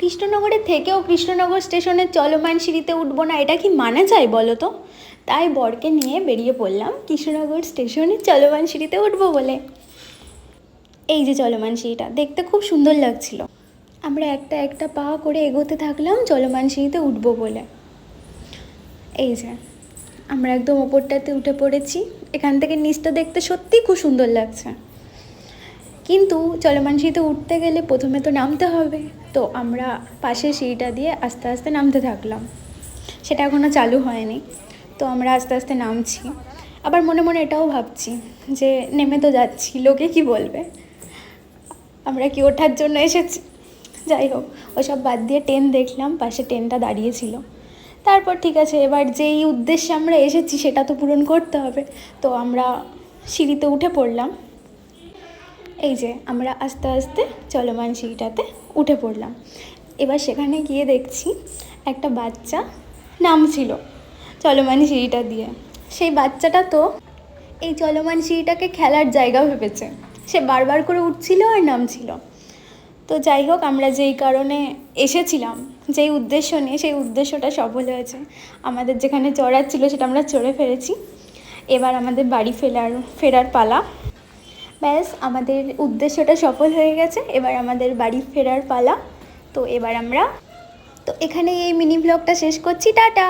কৃষ্ণনগরের থেকেও কৃষ্ণনগর স্টেশনের চলমান সিঁড়িতে উঠবো না, এটা কি মানা যায় বলো তো? তাই বরকে নিয়ে বেরিয়ে পড়লাম কৃষ্ণনগর স্টেশনের চলমান সিঁড়িতে উঠবো বলে। এই যে চলমান সিঁড়িটা, দেখতে খুব সুন্দর লাগছিল। আমরা একটা একটা পা করে এগোতে থাকলাম চলমান সিঁড়িতে উঠবো বলে। এই যে, আমরা একদম ওপরটাতে উঠে পড়েছি। এখান থেকে নিচটা দেখতে সত্যিই খুব সুন্দর লাগছে। কিন্তু চলমান সিঁড়িতে উঠতে গেলে প্রথমে তো নামতে হবে। তো আমরা পাশের সিঁড়িটা দিয়ে আস্তে আস্তে নামতে থাকলাম। সেটা এখনও চালু হয়নি। তো আমরা আস্তে আস্তে নামছি। আবার মনে মনে এটাও ভাবছি যে নেমে তো যাচ্ছি, লোকে কি বলবে? আমরা কি ওঠার জন্য এসেছি? যাই হোক, ওসব বাদ দিয়ে ট্রেন দেখলাম, পাশে ট্রেনটা দাঁড়িয়েছিল। তারপর ঠিক আছে, এবার যেই উদ্দেশ্যে আমরা এসেছি সেটা তো পূরণ করতে হবে। তো আমরা সিঁড়িতে উঠে পড়লাম। এই যে আমরা আস্তে আস্তে চলমান সিঁড়িটাতে উঠে পড়লাম। এবার সেখানে গিয়ে দেখছি একটা বাচ্চা নামছিল চলমান সিঁড়িটা দিয়ে। সেই বাচ্চাটা তো এই চলমান সিঁড়িটাকে খেলার জায়গা ভেবেছে। সে বারবার করে উঠছিল আর নামছিল। তো যাই হোক, আমরা যেই কারণে এসেছিলাম, যেই উদ্দেশ্য নিয়ে, সেই উদ্দেশ্যটা সফল হয়েছে। আমাদের যেখানে চড়ার ছিল সেটা আমরা চড়ে ফেলেছি। এবার আমাদের বাড়ি ফেরার ফেরার পালা। ব্যাস, আমাদের উদ্দেশ্যটা সফল হয়ে গেছে। এবার আমাদের বাড়ি ফেরার পালা। তো এবার আমরা তো এখানে এই মিনি ব্লগটা শেষ করছি। টাটা!